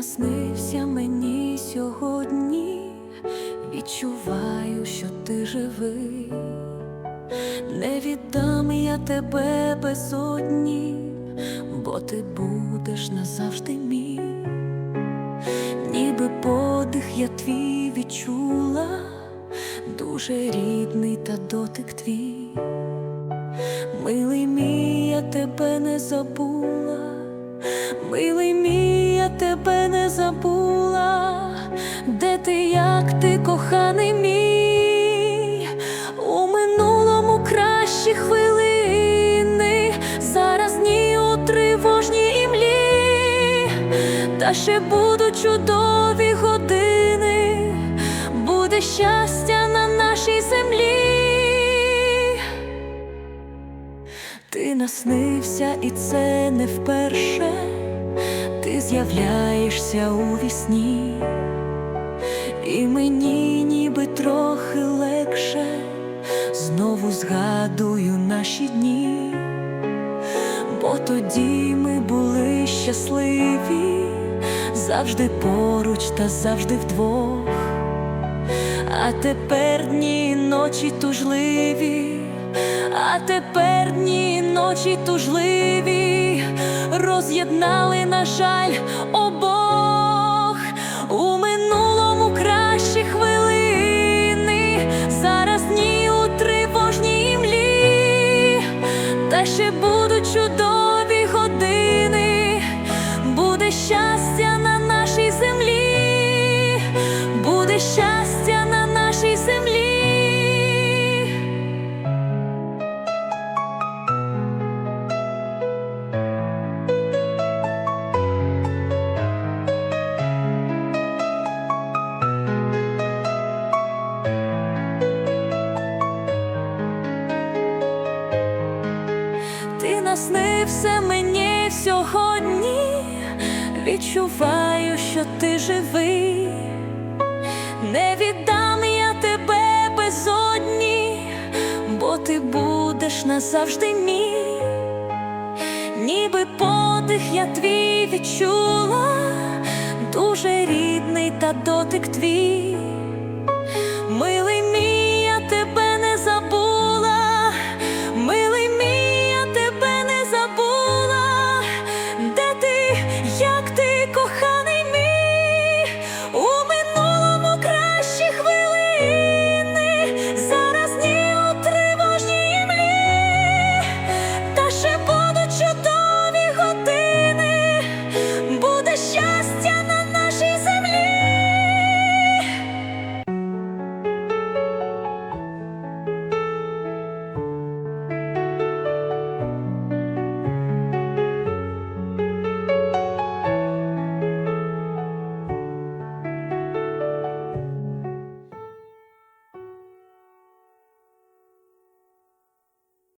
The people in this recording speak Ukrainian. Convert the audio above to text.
Наснився мені сьогодні, відчуваю, що ти живий, не віддам я тебе безодні, бо ти будеш назавжди мій, ніби подих я твій відчула, дуже рідний та дотик твій. Милий мій, я тебе не забула, милий мій, я тебе забула, де ти, як ти, коханий мій, у минулому кращі хвилини, зараз ні у тривожній імлі, та ще будуть чудові години, буде щастя на нашій землі. Ти наснився, і це не вперше, ти з'являєшся у вісні, і мені ніби трохи легше, знову згадую наші дні, бо тоді ми були щасливі, завжди поруч та завжди вдвох. А тепер дні ночі тужливі, а тепер дні ночі тужливі, роз'єднали, на жаль, обох наснився мені сьогодні, відчуваю, що ти живий, не віддам я тебе безодні, бо ти будеш назавжди мій, ніби подих я твій відчула, дуже рідний та дотик твій.